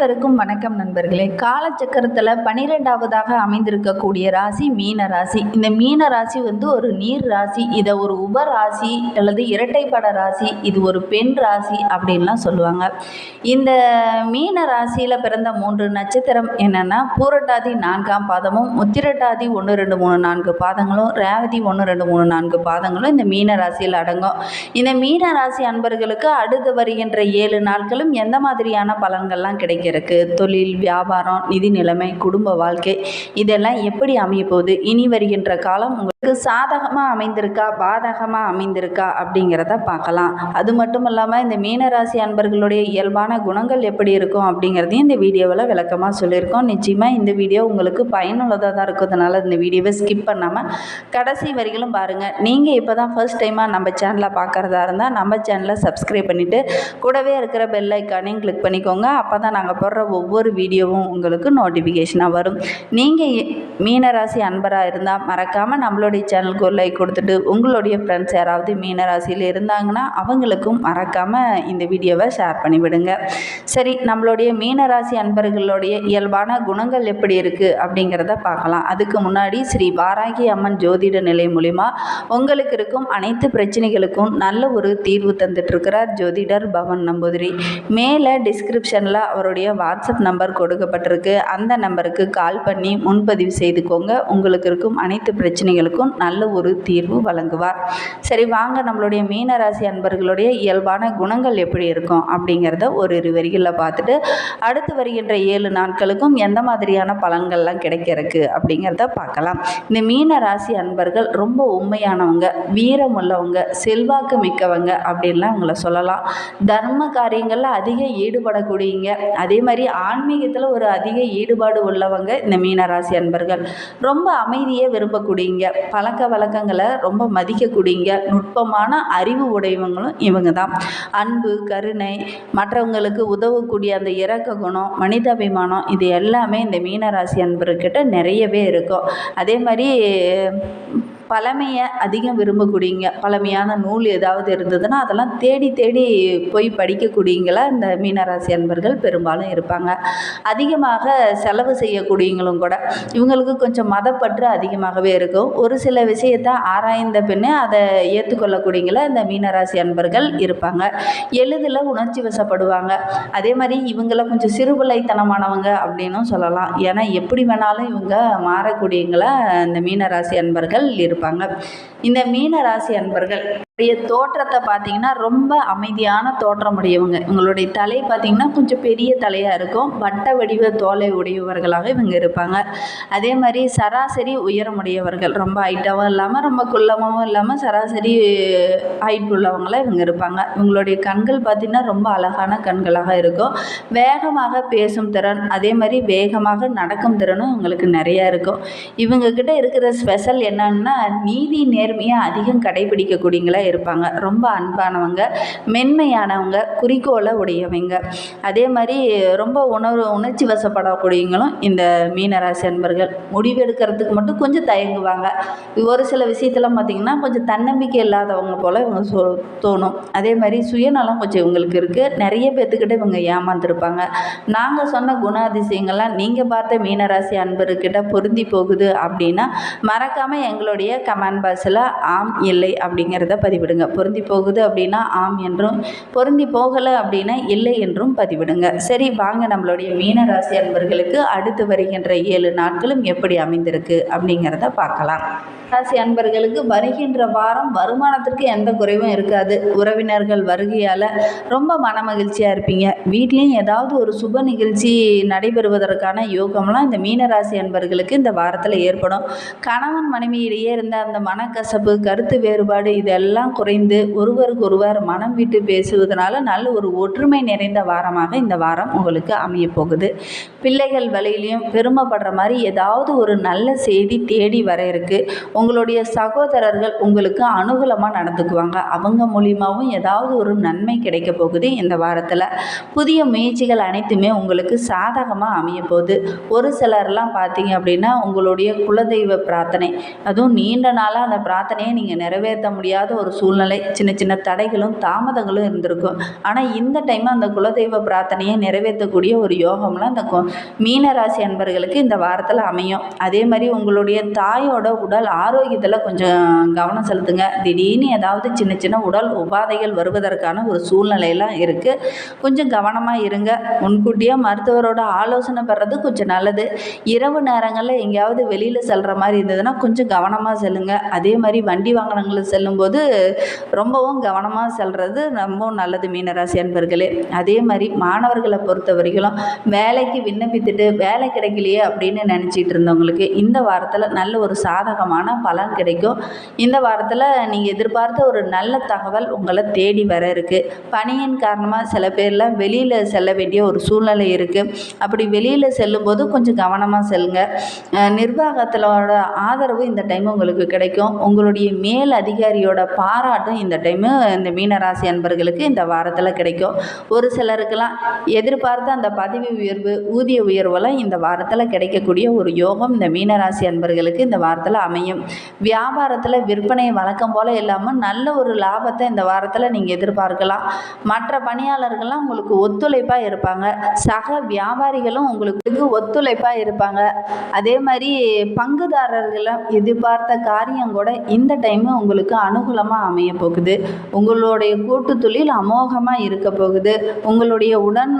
அனைவருக்கும் வணக்கம் நண்பர்களே. காலச்சக்கரத்தில் பனிரெண்டாவதாக அமைந்திருக்கக்கூடிய ராசி மீன ராசி. இந்த மீன ராசி வந்து ஒரு நீர் ராசி இதை ஒரு உப ராசி அல்லது இரட்டைப்பட ராசி இது ஒரு பெண் ராசி அப்படின்லாம் சொல்லுவாங்க. இந்த மீன ராசியில் பிறந்த மூன்று நட்சத்திரம் என்னென்னா பூரட்டாதி நான்காம் பாதமும் உத்திரட்டாதி ஒன்று ரெண்டு மூணு நான்கு பாதங்களும் ரேவதி ஒன்று ரெண்டு மூணு நான்கு பாதங்களும் இந்த மீன ராசியில் அடங்கும். இந்த மீன ராசி அன்பர்களுக்கு அடுத்து வருகின்ற ஏழு நாட்களும் எந்த மாதிரியான பலன்கள்லாம் இருக்கு. தொழில் வியாபாரம் நிதி நிலைமை குடும்ப வாழ்க்கை இதெல்லாம் எப்படி அமைய போகுது? இனி வருகின்ற காலம் உங்கள் உங்களுக்கு சாதகமாக அமைந்திருக்கா? பாதகமாக அமைந்திருக்கா? அப்படிங்கிறத பார்க்கலாம். அது மட்டும் இல்லாமல் இந்த மீனராசி அன்பர்களுடைய இயல்பான குணங்கள் எப்படி இருக்கும் அப்படிங்கிறதையும் இந்த வீடியோவில் விளக்கமாக சொல்லியிருக்கோம். நிச்சயமாக இந்த வீடியோ உங்களுக்கு பயனுள்ளதாக தான் இருக்கிறதுனால இந்த வீடியோவை ஸ்கிப் பண்ணாமல் கடைசி வரிகளும் பாருங்கள் நீங்கள் இப்போ தான் ஃபர்ஸ்ட் டைமாக நம்ம சேனலை பார்க்குறதா இருந்தால் நம்ம சேனலை சப்ஸ்கிரைப் பண்ணிவிட்டு கூடவே இருக்கிற பெல் ஐக்கானையும் கிளிக் பண்ணிக்கோங்க. அப்போ தான் நாங்கள் போடுற ஒவ்வொரு வீடியோவும் உங்களுக்கு நோட்டிஃபிகேஷனாக வரும். நீங்கள் மீனராசி அன்பராக இருந்தால் மறக்காமல் நம்மளுடைய சேனலுக்கு ஒரு லைக் கொடுத்துட்டு உங்களுடைய ஃப்ரெண்ட்ஸ் யாராவது மீனராசியில் இருந்தாங்கன்னா அவங்களுக்கும் மறக்காமல் இந்த வீடியோவை ஷேர் பண்ணிவிடுங்க. சரி நம்மளுடைய மீனராசி அன்பர்களுடைய இயல்பான குணங்கள் எப்படி இருக்குது அப்படிங்கிறத பார்க்கலாம். அதுக்கு முன்னாடி ஸ்ரீ வாராகி அம்மன் ஜோதிட நிலை மூலிமா உங்களுக்கு இருக்கும் அனைத்து பிரச்சனைகளுக்கும் நல்ல ஒரு தீர்வு தந்துட்டுருக்கிறார் ஜோதிடர் பவன் நம்பூதிரி. மேலே டிஸ்கிரிப்ஷனில் அவருடைய வாட்ஸ்அப் நம்பர் கொடுக்கப்பட்டிருக்கு. அந்த நம்பருக்கு கால் பண்ணி முன்பதிவு செய்துக்கோங்க. உங்களுக்கு இருக்கும் அனைத்து பிரச்சனைகளுக்கும் நல்ல ஒரு தீர்வு வழங்குவார். சரி வாங்க நம்மளுடைய மீனராசி அன்பர்களுடைய இயல்பான குணங்கள் எப்படி இருக்கும் அப்படிங்கிறத ஒரு இரு வரிகளில் பார்த்துட்டு அடுத்து வருகின்ற ஏழு நாட்களுக்கும் எந்த மாதிரியான பலன்கள்லாம் கிடைக்கிறதுக்கு அப்படிங்கிறத பார்க்கலாம். இந்த மீன ராசி அன்பர்கள் ரொம்ப உண்மையானவங்க வீரம் உள்ளவங்க செல்வாக்கு மிக்கவங்க அப்படின்லாம் இவங்கள சொல்லலாம். தர்ம காரியங்களில் அதிக ஈடுபடக்கூடியங்க அதே மாதிரி ஆன்மீகத்தில் ஒரு அதிக ஈடுபாடு உள்ளவங்க இந்த மீனராசி அன்பர்கள். ரொம்ப அமைதியை விரும்பக்கூடியங்க பழக்க வழக்கங்களை ரொம்ப மதிக்கக்கூடியங்க நுட்பமான அறிவு உடையவங்களும் இவங்க தான் அன்பு கருணை மற்றவங்களுக்கு உதவக்கூடிய அந்த இறக்க குணம் மனிதாபிமானம் இது எல்லாமே இந்த மீனராசி அன்பர்கிட்ட நிறையவே இருக்கும். அதே மாதிரி பழமையை அதிகம் விரும்பக்கூடியங்க பழமையான நூல் ஏதாவது இருந்ததுன்னா அதெல்லாம் தேடி தேடி போய் படிக்கக்கூடியங்களா இந்த மீனராசி அன்பர்கள் பெரும்பாலும் இருப்பாங்க. அதிகமாக செலவு செய்யக்கூடியவங்களும் கூட. இவங்களுக்கு கொஞ்சம் மதப்பற்று அதிகமாகவே இருக்கும். ஒரு சில விஷயத்தை ஆராய்ந்த பின்னே அதை ஏற்றுக்கொள்ளக்கூடியங்களா இந்த மீனராசி அன்பர்கள் இருப்பாங்க. எளிதில் உணர்ச்சி வசப்படுவாங்க. அதே மாதிரி இவங்கள கொஞ்சம் சிறுபிள்ளைத்தனமானவங்க அப்படின்னும் சொல்லலாம். ஏன்னா எப்படி வேணாலும் இவங்க மாறக்கூடியங்களா இந்த மீனராசி அன்பர்கள் இருப்பாங்க. இந்த மீன ராசி அன்பர்கள் உடைய தோற்றத்தை பார்த்தீங்கன்னா ரொம்ப அமைதியான தோற்றம் உடையவங்க. இவங்களுடைய தலை பார்த்தீங்கன்னா கொஞ்சம் பெரிய தலையாக இருக்கும். வட்ட வடிவ தோலை உடையவர்களாக இவங்க இருப்பாங்க. அதே மாதிரி சராசரி உயரமுடையவர்கள் ரொம்ப ஹைட்டாகவும் இல்லாமல் ரொம்ப குள்ளமாகவும் இல்லாமல் சராசரி ஹைட் உள்ளவங்களாக இவங்க இருப்பாங்க. இவங்களுடைய கண்கள் பார்த்திங்கன்னா ரொம்ப அழகான கண்களாக இருக்கும். வேகமாக பேசும் திறன் அதே மாதிரி வேகமாக நடக்கும் திறனும் இவங்களுக்கு நிறையா இருக்கும். இவங்கக்கிட்ட இருக்கிற ஸ்பெஷல் என்னன்னா நீதி நேர்மையை அதிகம் கடைபிடிக்கக்கூடியங்களா இருப்பாங்க. ரொம்ப அன்பானவங்க மென்மையானவங்க குறிக்கோளை உடையவங்க. அதே மாதிரி ரொம்ப உணர்வு உணர்ச்சி வசப்படக்கூடியவங்களும் இந்த மீனராசி அன்பர்கள். முடிவெடுக்கிறதுக்கு மட்டும் கொஞ்சம் தயங்குவாங்க. ஒரு சில விஷயத்தெல்லாம் பார்த்திங்கன்னா கொஞ்சம் தன்னம்பிக்கை இல்லாதவங்க போல் இவங்க சொ தோணும். அதே மாதிரி சுயநலம் கொஞ்சம் இவங்களுக்கு இருக்குது நிறைய பேர்த்துக்கிட்ட இவங்க ஏமாந்துருப்பாங்க. நாங்கள் சொன்ன குணாதிசயங்கள்லாம் நீங்கள் பார்த்த மீனராசி அன்பர்கிட்ட பொருந்தி போகுது அப்படின்னா மறக்காமல் எங்களுடைய கமெண்ட் பாக்ஸில் ஆம் இல்லை அப்படிங்கிறத பதிவிடுங்க. பொருந்தி போகுது அப்படின்னா ஆம் என்றும் பொருந்தி போகலை அப்படின்னா இல்லை என்றும் பதிவிடுங்க. சரி வாங்க நம்மளுடைய மீனராசி அன்பர்களுக்கு அடுத்து வருகின்ற ஏழு நாட்களும் எப்படி அமைந்திருக்கு அப்படிங்கிறத பார்க்கலாம். ராசி அன்பர்களுக்கு வருகின்ற வாரம் வருமானத்திற்கு எந்த குறைவும் இருக்காது. உறவினர்கள் வருகையால் ரொம்ப மனமகிழ்ச்சியாக இருப்பீங்க. வீட்லேயும் ஏதாவது ஒரு சுப நிகழ்ச்சி நடைபெறுவதற்கான யோகம்லாம் இந்த மீனராசி அன்பர்களுக்கு இந்த வாரத்தில் ஏற்படும். கணவன் மனைவியிடையே இருந்த அந்த மனக்கசப்பு கருத்து வேறுபாடு இதெல்லாம் குறைந்து ஒருவருக்கொருவர் மனம் விட்டு பேசுவதனால நல்ல ஒரு ஒற்றுமை நிறைந்த வாரமாக இந்த வாரம் உங்களுக்கு அமைய போகுது. பிள்ளைகள் வழியிலையும் பெருமைப்படுற மாதிரி ஏதாவது ஒரு நல்ல செய்தி தேடி வர இருக்கு. உங்களுடைய சகோதரர்கள் உங்களுக்கு அனுகூலமாக நடந்துக்குவாங்க. அவங்க மூலியமாகவும் ஏதாவது ஒரு நன்மை கிடைக்க போகுது இந்த வாரத்தில். புதிய முயற்சிகள் அனைத்துமே உங்களுக்கு சாதகமாக அமைய போகுது. ஒரு சிலர்லாம் பார்த்தீங்க அப்படின்னா உங்களுடைய குலதெய்வ பிரார்த்தனை. அதுவும் நீண்ட நாளாக அந்த பிரார்த்தனையை நீங்கள் நிறைவேற்ற முடியாத ஒரு ஒரு சூழ்நிலை சின்ன சின்ன தடைகளும் தாமதங்களும் இருந்திருக்கும். ஆனால் இந்த டைம் அந்த குலதெய்வ பிரார்த்தனையை நிறைவேற்றக்கூடிய ஒரு யோகம்லாம் இந்த கொ- மீன ராசி அன்பர்களுக்கு இந்த வாரத்தில் அமையும். அதே மாதிரி உங்களுடைய தாயோட உடல் ஆரோக்கியத்தில் கொஞ்சம் கவனம் செலுத்துங்க. திடீர்னு ஏதாவது சின்ன சின்ன உடல் உபாதைகள் வருவதற்கான ஒரு சூழ்நிலையெல்லாம் இருக்குது கொஞ்சம் கவனமாக இருங்க. முன்கூட்டியே மருத்துவரோட ஆலோசனை பெறது கொஞ்சம் நல்லது. இரவு நேரங்களில் எங்கேயாவது வெளியில் செல்கிற மாதிரி இருந்ததுன்னா கொஞ்சம் கவனமாக செல்லுங்க. அதே மாதிரி வண்டி வாகனங்களில் செல்லும்போது ரொம்பவும் கவனமாக செல்வது ரொம்பவும் நல்லது மீனராசி அன்பர்களே. அதே மாதிரி மாணவர்களை பொறுத்த வரைக்கும் வேலைக்கு விண்ணப்பித்துட்டு வேலை கிடைக்கலையே அப்படின்னு நினச்சிட்டு இருந்தவங்களுக்கு இந்த வாரத்தில் நல்ல ஒரு சாதகமான பலன் கிடைக்கும். இந்த வாரத்தில் நீங்கள் எதிர்பார்த்த ஒரு நல்ல தகவல் உங்களை தேடி வர இருக்குது பணியின் காரணமாக சில பேர்லாம் வெளியில் செல்ல வேண்டிய ஒரு சூழ்நிலை இருக்குது அப்படி வெளியில் செல்லும்போது கொஞ்சம் கவனமாக செல்லுங்க. அஹ் நிர்வாகத்திலோட ஆதரவு இந்த டைம் உங்களுக்கு கிடைக்கும். உங்களுடைய மேல் அதிகாரியோட பாராட்டும் இந்த டைமு இந்த மீனராசி அன்பர்களுக்கு இந்த வாரத்தில் கிடைக்கும். ஒரு சிலருக்கெல்லாம் எதிர்பார்த்த அந்த பதவி உயர்வு ஊதிய உயர்வெல்லாம் இந்த வாரத்தில் கிடைக்கக்கூடிய ஒரு யோகம் இந்த மீனராசி அன்பர்களுக்கு இந்த வாரத்தில் அமையும். வியாபாரத்தில் விற்பனை வழக்கம் போல் இல்லாமல் நல்ல ஒரு லாபத்தை இந்த வாரத்தில் நீங்கள் எதிர்பார்க்கலாம். மற்ற பணியாளர்கள்லாம் உங்களுக்கு ஒத்துழைப்பாக இருப்பாங்க. சக வியாபாரிகளும் உங்களுக்கு ஒத்துழைப்பாக இருப்பாங்க. அதே மாதிரி பங்குதாரர்களும் எதிர்பார்த்த காரியம் கூட இந்த டைமு உங்களுக்கு அனுகூலமாக அமைய போகுது. உங்களுடைய கூட்டு தொழில் அமோகமாக இருக்க போகுது. உங்களுடைய உடன்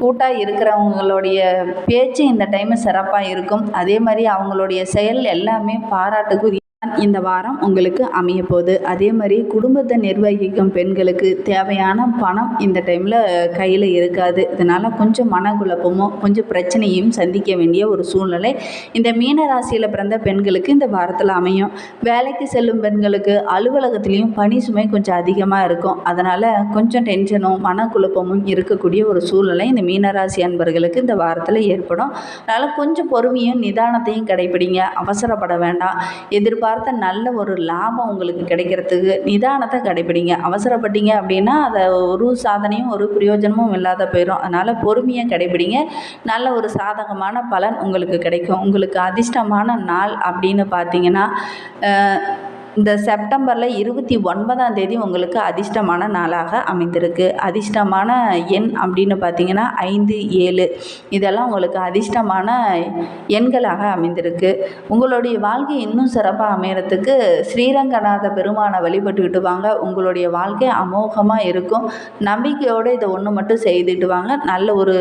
கூட்டாக இருக்கிறவங்களுடைய பேச்சு இந்த டைமு சிறப்பாக இருக்கும். அதே மாதிரி அவங்களுடைய செயல் எல்லாமே பாராட்டுக்குரிய இந்த வாரம் உங்களுக்கு அமைய போகுது அதே மாதிரி குடும்பத்தை நிர்வகிக்கும் பெண்களுக்கு தேவையான பணம் இந்த டைமில் கையில் இருக்காது. இதனால் கொஞ்சம் மனக்குழப்பமும் கொஞ்சம் பிரச்சனையும் சந்திக்க வேண்டிய ஒரு சூழ்நிலை இந்த மீன ராசியில் பிறந்த பெண்களுக்கு இந்த வாரத்தில் அமையும். வேலைக்கு செல்லும் பெண்களுக்கு அலுவலகத்துலேயும் பணி சுமை கொஞ்சம் அதிகமாக இருக்கும். அதனால் கொஞ்சம் டென்ஷனும் மனக்குழப்பமும் இருக்கக்கூடிய ஒரு சூழ்நிலை இந்த மீனராசி அன்பர்களுக்கு இந்த வாரத்தில் ஏற்படும். அதனால் கொஞ்சம் பொறுமையும் நிதானத்தையும் கடைப்பிடிங்க அவசரப்பட வேண்டாம். எதிர்பார்த்து நல்ல ஒரு லாபம் உங்களுக்கு கிடைக்கிறதுக்கு நிதானத்தை கடைபிடிங்க. அவசரப்பட்டீங்க அப்படின்னா அதை ஒரு சாதனையும் ஒரு பிரயோஜனமும் இல்லாத போயிடும் அதனால் பொறுமையாக கடைபிடிங்க. நல்ல ஒரு சாதகமான பலன் உங்களுக்கு கிடைக்கும். உங்களுக்கு அதிர்ஷ்டமான நாள் அப்படின்னு பார்த்தீங்கன்னா இந்த செப்டம்பரில் இருபத்தி ஒன்பதாம் தேதி உங்களுக்கு அதிர்ஷ்டமான நாளாக அமைந்திருக்கு. அதிர்ஷ்டமான எண் அப்படின்னு பார்த்தீங்கன்னா ஐந்து ஏழு. இதெல்லாம் உங்களுக்கு அதிர்ஷ்டமான எண்களாக அமைந்திருக்கு. உங்களுடைய வாழ்க்கை இன்னும் சிறப்பாக அமையறதுக்கு ஸ்ரீரங்கநாத பெருமானை வழிபட்டுக்கிட்டு வாங்க. உங்களுடைய வாழ்க்கை அமோகமாக இருக்கும். நம்பிக்கையோடு இதை ஒன்று மட்டும் செய்துட்டு வாங்க. நல்ல ஒரு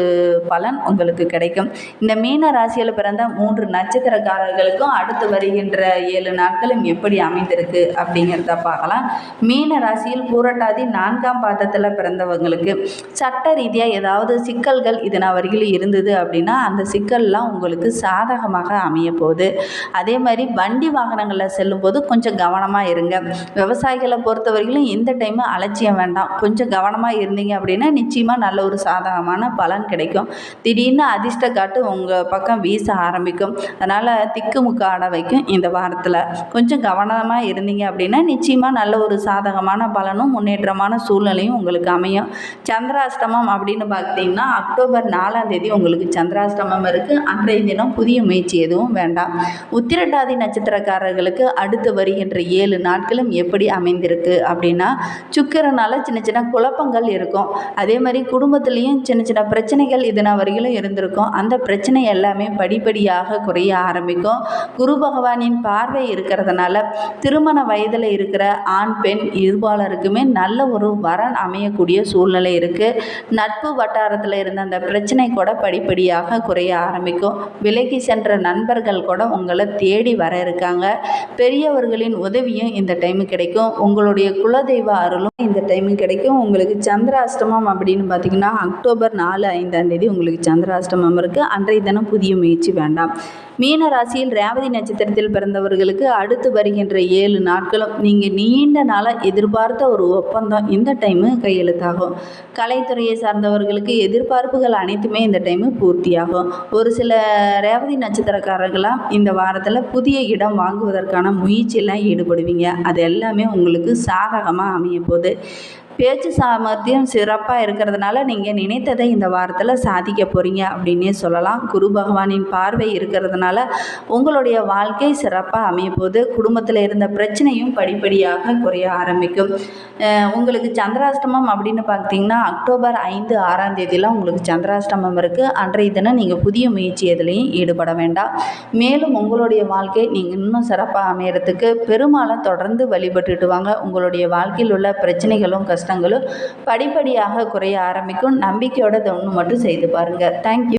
பலன் உங்களுக்கு கிடைக்கும். இந்த மீன ராசியில் பிறந்த மூன்று நட்சத்திரக்காரர்களுக்கும் அடுத்து வருகின்ற ஏழு நாட்களும் எப்படி அமைந்திருக்கு? அப்படிங்கிறத பார்க்கலாம். மீன ராசியில் பூரட்டாதி நான்காம் பாதத்தில் பிறந்தவங்களுக்கு சட்ட ரீதியாக ஏதாவது சிக்கல்கள் இதன வரையிலும் இருந்தது அப்படின்னா அந்த சிக்கல்லாம் உங்களுக்கு சாதகமாக அமைய போகுது. அதே மாதிரி வண்டி வாகனங்களில் செல்லும்போது கொஞ்சம் கவனமாக இருங்க. விவசாயிகளை பொறுத்த வரையிலும் இந்த டைமு அலட்சியம் வேண்டாம். கொஞ்சம் கவனமாக இருந்தீங்க அப்படின்னா நிச்சயமாக நல்ல ஒரு சாதகமான பலன் கிடைக்கும். திடீர்னு அதிர்ஷ்ட காட்டு உங்கள் பக்கம் வீச ஆரம்பிக்கும். அதனால் திக்குமுக்கு வைக்கும் இந்த வாரத்தில். கொஞ்சம் கவனமாக இருந்தீங்க அப்படின்னா நிச்சயமாக நல்ல ஒரு சாதகமான பலனும் முன்னேற்றமான சூழ்நிலையும் உங்களுக்கு அமையும். சந்திராஷ்டமம் அப்படின்னு பார்த்தீங்கன்னா அக்டோபர் நாலாம் தேதி உங்களுக்கு சந்திராஷ்டமம் இருக்குது அன்றைய தினம் புதிய முயற்சி எதுவும் வேண்டாம். உத்திரட்டாதி நட்சத்திரக்காரர்களுக்கு அடுத்து வருகின்ற ஏழு நாட்களும் எப்படி அமைந்திருக்கு அப்படின்னா சுக்கரனால் சின்ன சின்ன குழப்பங்கள் இருக்கும். அதே மாதிரி குடும்பத்துலேயும் சின்ன சின்ன பிரச்சனைகள் இதனால் வரையிலும் இருந்திருக்கும். அந்த பிரச்சனை எல்லாமே படிப்படியாக குறைய ஆரம்பிக்கும். குரு பகவானின் பார்வை இருக்கிறதுனால திருமண திருமண வயதில் இருக்கிற ஆண் பெண் இருபாலருக்குமே நல்ல ஒரு வரன் அமையக்கூடிய சூழ்நிலை இருக்குது நட்பு வட்டாரத்தில் இருந்த அந்த பிரச்சனை கூட படிப்படியாக குறைய ஆரம்பிக்கும். விலகி சென்ற நண்பர்கள் கூட உங்களை தேடி வர இருக்காங்க. பெரியவர்களின் உதவியும் இந்த டைமு கிடைக்கும். உங்களுடைய குலதெய்வ அருளும் இந்த டைமு கிடைக்கும். உங்களுக்கு சந்திராஷ்டமம் அப்படின்னு பார்த்தீங்கன்னா அக்டோபர் நாலு ஐந்தாம் தேதி உங்களுக்கு சந்திராஷ்டமம் இருக்குது அன்றைய தினம் புதிய முயற்சி வேண்டாம். மீன ராசியில் ரேவதி நட்சத்திரத்தில் பிறந்தவர்களுக்கு அடுத்து வருகின்ற ஏழு நாட்களும் நீங்கள் நீண்ட நாளாக எதிர்பார்த்த ஒரு ஒப்பந்தம் இந்த டைமு கையெழுத்தாகும். கலைத்துறையை சார்ந்தவர்களுக்கு எதிர்பார்ப்புகள் அனைத்துமே இந்த டைமு பூர்த்தியாகும். ஒரு சில ரேவதி நட்சத்திரக்காரர்களாம் இந்த வாரத்தில் புதிய இடம் வாங்குவதற்கான முயற்சியெல்லாம் ஈடுபடுவீங்க. அது எல்லாமே உங்களுக்கு சாதகமாக அமைய போகுது பேச்சு சாமர்த்தியம் சிறப்பாக இருக்கிறதுனால நீங்கள் நினைத்ததை இந்த வாரத்தில் சாதிக்க போகிறீங்க அப்படின்னே சொல்லலாம். குரு பகவானின் பார்வை இருக்கிறதுனால உங்களுடைய வாழ்க்கை சிறப்பாக அமையப்போது போது குடும்பத்தில் இருந்த பிரச்சனையும் படிப்படியாக குறைய ஆரம்பிக்கும். உங்களுக்கு சந்திராஷ்டமம் அப்படின்னு பார்த்தீங்கன்னா அக்டோபர் ஐந்து ஆறாம் தேதியெலாம் உங்களுக்கு சந்திராஷ்டமம் இருக்குது அன்றைய தினம் நீங்கள் புதிய முயற்சி எதுலேயும் ஈடுபட வேண்டாம். மேலும் உங்களுடைய வாழ்க்கை நீங்கள் இன்னும் சிறப்பாக அமையறதுக்கு பெருமாளை தொடர்ந்து வழிபட்டுட்டு வாங்க. உங்களுடைய வாழ்க்கையில் உள்ள பிரச்சனைகளும் கஷ்டங்களும் படிப்படியாக குறைய ஆரம்பிக்கும். நம்பிக்கையோட ஒன்று மட்டும் செய்து பாருங்கள் தேங்க்யூ